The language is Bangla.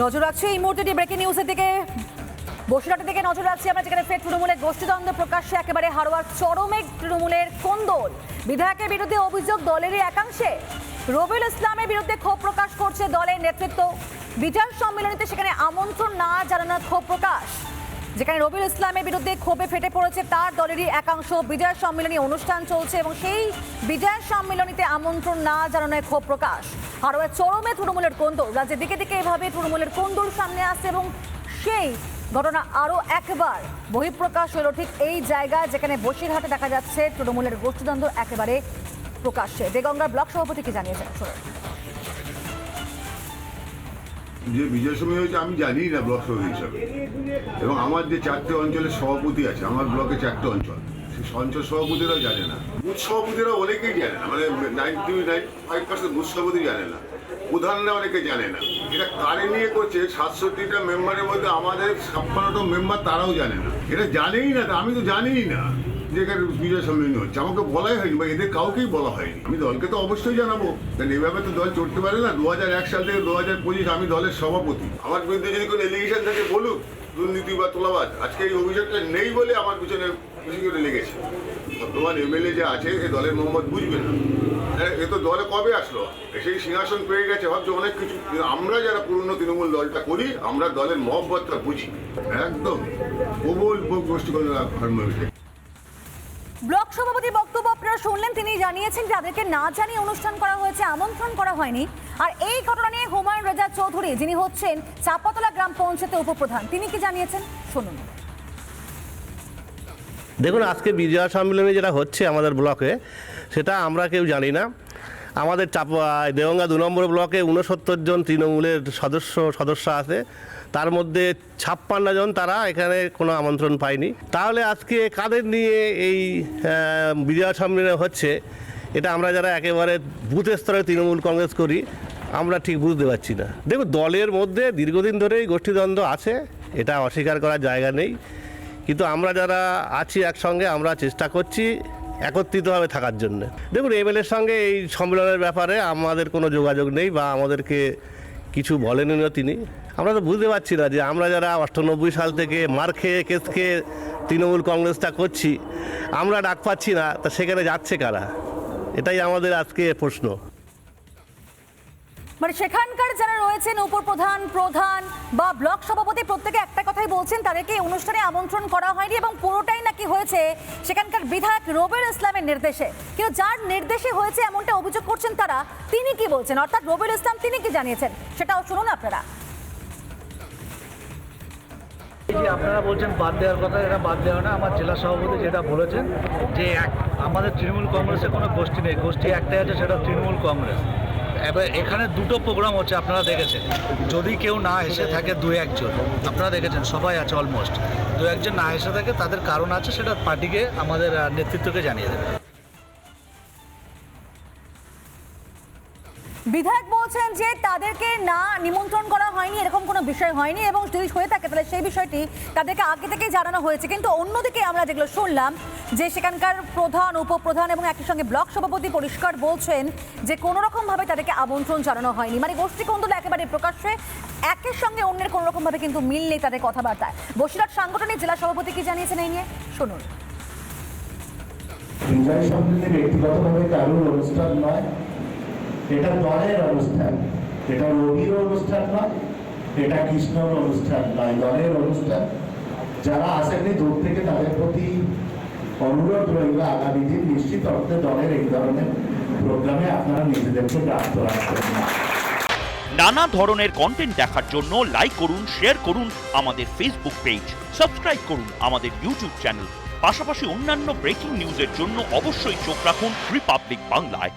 নজর রাখছি এই মুহূর্তে ব্রেকিং নিউজের দিকে। বসিরহাটের দিকে নজর রাখছি আমরা, যেখানে ফের তৃণমূলের গোষ্ঠীদ্বন্দ্ব প্রকাশ্যে একেবারে হারোয়ার চরমে তৃণমূলের কোন্দল। বিধায়কের বিরুদ্ধে অভিযোগ দলেরই একাংশে। রবিউল ইসলামের বিরুদ্ধে ক্ষোভ প্রকাশ করছে দলের নেতৃত্ব। বিজয় সম্মেলনীতে সেখানে আমন্ত্রণ না জানানোর ক্ষোভ প্রকাশ। যেখানে রবিউল ইসলামের বিরুদ্ধে ক্ষোভে ফেটে পড়েছে তার দলেরই একাংশ। বিজয় সম্মেলনী অনুষ্ঠান চলছে এবং সেই বিজয় সম্মেলনীতে আমন্ত্রণ না জানানোর ক্ষোভ প্রকাশ। আরও চরমে তৃণমূলের কোন্দল। রাজ্যের দিকে দিকে এভাবে তৃণমূলের কোন্দল সামনে আসছে এবং সেই ঘটনা আরও একবার বহিঃপ্রকাশ হলো ঠিক এই জায়গায় যেখানে বসিরহাটে দেখা যাচ্ছে তৃণমূলের গোষ্ঠীদ্বন্দ্ব একেবারে প্রকাশ্যে। দেগঙ্গার ব্লক সভাপতি কি জানিয়েছেন? যে বিজয় সময় হয়েছে, আমি জানি না ব্লক সভাপতি হিসাবে। এবং আমার যে চারটে অঞ্চলের সভাপতি আছে, আমার ব্লকে চারটে অঞ্চল। জানে না। বুথ সভাপতিরা অনেকেই জানে না। মানে ninety nine five percent booth সভাপতি জানে না। প্রধানরা অনেকে জানে না। এটা কারে নিয়ে করছে? সাতষট্টিটা মেম্বারের মধ্যে আমাদের ছাপ্পান্নটা মেম্বার তারাও জানে না। এটা জানেই না আমি তো জানিই না যে এখানে বিজয় সম্মেলন হচ্ছে। আমাকে বলাই হয়নি, বা এদের কাউকেই বলা হয়নি। আমি দলকে তো অবশ্যই জানাব। কারণ এভাবে তো দল চড়তে পারে না। দু হাজার এক সাল থেকে দু হাজার পঁচিশ আমি দলের সভাপতি। আমার বিরুদ্ধে যদি কোনো এলিগেশন থাকে, বলুক। দুর্নীতি বা তোলাবাজ। আজকে এই অভিযোগটা নেই বলে আমার পিছনে বেশি লেগেছে। বর্তমান এমএলএ যে আছে, এ দলের মোহাম্মদ বুঝবে না। এ- তো দলে কবে আসলো? সেই সিংহাসন পেয়ে গেছে, ভাবছে অনেক কিছু। আমরা যারা পুরনো তৃণমূল দলটা করি, আমরা দলের মহব্বতটা বুঝি। একদম। প্রবল গোষ্ঠী ধর্মে ব্লক সভাপতির বক্তব্য আপনারা শুনলেন, তিনি জানিয়েছেন যে তাদেরকে না জানিয়ে অনুষ্ঠান করা হয়েছে, আমন্ত্রণ করা হয়নি। আর এই ঘটনা নিয়ে হুমায়ুন রেজা চৌধুরী, যিনি হচ্ছেন চাপাতলা গ্রাম পঞ্চায়েতের উপপ্রধান, তিনি কি জানিয়েছেন? শুনুন। দেখুন, আজকে বিজয়া সম্মেলনে যেটা হচ্ছে আমাদের ব্লকে, সেটা আমরা কেউ জানি না। আমাদের চাপা, দেওঙ্গা দু নম্বর ব্লকে উনসত্তর জন তৃণমূলের সদস্য সদস্য আছে। তার মধ্যে ছাপ্পান্ন জন তারা এখানে কোনো আমন্ত্রণ পায়নি। তাহলে আজকে কাদের নিয়ে এই বিজয়া সম্মেলন হচ্ছে, এটা আমরা যারা একেবারে বুথ স্তরে তৃণমূল কংগ্রেস করি, আমরা ঠিক বুঝতে পারছি না। দেখুন, দলের মধ্যে দীর্ঘদিন ধরেই গোষ্ঠীদ্বন্দ্ব আছে, এটা অস্বীকার করার জায়গা নেই। কিন্তু আমরা যারা আছি একসঙ্গে, আমরা চেষ্টা করছি একত্রিতভাবে থাকার জন্য। দেখুন এমএলএর সঙ্গে এই সম্মেলনের ব্যাপারে আমাদের কোনো যোগাযোগ নেই বা আমাদেরকে কিছু বলেনও তিনি। আমরা তো বুঝতে পারছি না যে আমরা যারা অষ্টানব্বই সাল থেকে মার খেয়ে, কেস খেয়ে তৃণমূল কংগ্রেসটা করছি, আমরা ডাক পাচ্ছি না, তা সেখানে যাচ্ছে কারা? এটাই আমাদের আজকে প্রশ্ন। মানে সেখানকার যারা রয়েছেন উপপ্রধান, প্রধান বা ব্লক সভাপতি, প্রত্যেকে একটা কথাই বলছেন, তাদেরকে অনুষ্ঠানে আমন্ত্রণ করা হয়নি এবং পুরোটাই নাকি হয়েছে সেখানকার বিধায়ক রবিউল ইসলামের নির্দেশে। কিন্তু যার নির্দেশে হয়েছে এমনটা অভিযোগ করছেন তারা, তিনি কি বলছেন? অর্থাৎ রবিউল ইসলাম, তিনি কি জানিয়েছেন? সেটাও শুনুন আপনারা। আপনারা বলছেন বাদ দেওয়ার কথা, এটা বাদ দেওয়া না। আমার জেলা সভাপতি যেটা বলেছেন যে এক- আমাদের তৃণমূল কংগ্রেসের কোনো গোষ্ঠী নেই। গোষ্ঠী একটাই আছে, সেটা তৃণমূল কংগ্রেস। এবার এখানে দুটো প্রোগ্রাম হচ্ছে, আপনারা দেখেছেন। যদি কেউ না এসে থাকে দু একজন, আপনারা দেখেছেন, সবাই আছে অলমোস্ট দু একজন না এসে থাকে, তাদের কারণ আছে, সেটা পার্টিকে, আমাদের নেতৃত্বকে জানিয়ে দেবে। বিধায়ক বলছেন যে তাদেরকে না নিমন্ত্রণ করা হয়নি, এরকম কোনো বিষয় হয়নি এবং যদি হয়ে থাকে তাহলে সেই বিষয়টি তাদেরকে আগে থেকে জানানো হয়েছে। কিন্তু অন্যদিকে আমরা যেগুলো শুনলাম, যে সেখানকার প্রধান, উপপ্রধান এবং একই সঙ্গে ব্লক সভাপতি পরিষ্কার বলছেন যে কোনো রকমভাবে তাদেরকে আমন্ত্রণ জানানো হয়নি। মানে গোষ্ঠী কোন্দল একেবারে প্রকাশ্যে একের সঙ্গে অন্যের কোনো রকমভাবে কিন্তু মিল নেই তাদের কথাবার্তায়। বসিরহাট সাংগঠনিক জেলা সভাপতি কি জানিয়েছেন এই নিয়ে? শুনুন। ব্যক্তিগতভাবে কারোর অনুষ্ঠান নয় এটা দলের অনুষ্ঠান। এটা রবির অনুষ্ঠান নয়, এটা কৃষ্ণর অনুষ্ঠান নয় দলের অনুষ্ঠান। যারা আসেননি, দূর থেকে তাদের প্রতি অনুরোধ রইল আগামী দিন নিশ্চিত অর্থে দলের এই ধরনের প্রোগ্রামে আপনারা নিজেদেরকে ব্যস্ত রাখবেন নানা ধরনের কন্টেন্ট দেখার জন্য লাইক করুন শেয়ার করুন আমাদের ফেসবুক পেজ সাবস্ক্রাইব করুন আমাদের ইউটিউব চ্যানেল পাশাপাশি অন্যান্য ব্রেকিং নিউজের জন্য অবশ্যই চোখ রাখুন রিপাবলিক বাংলায়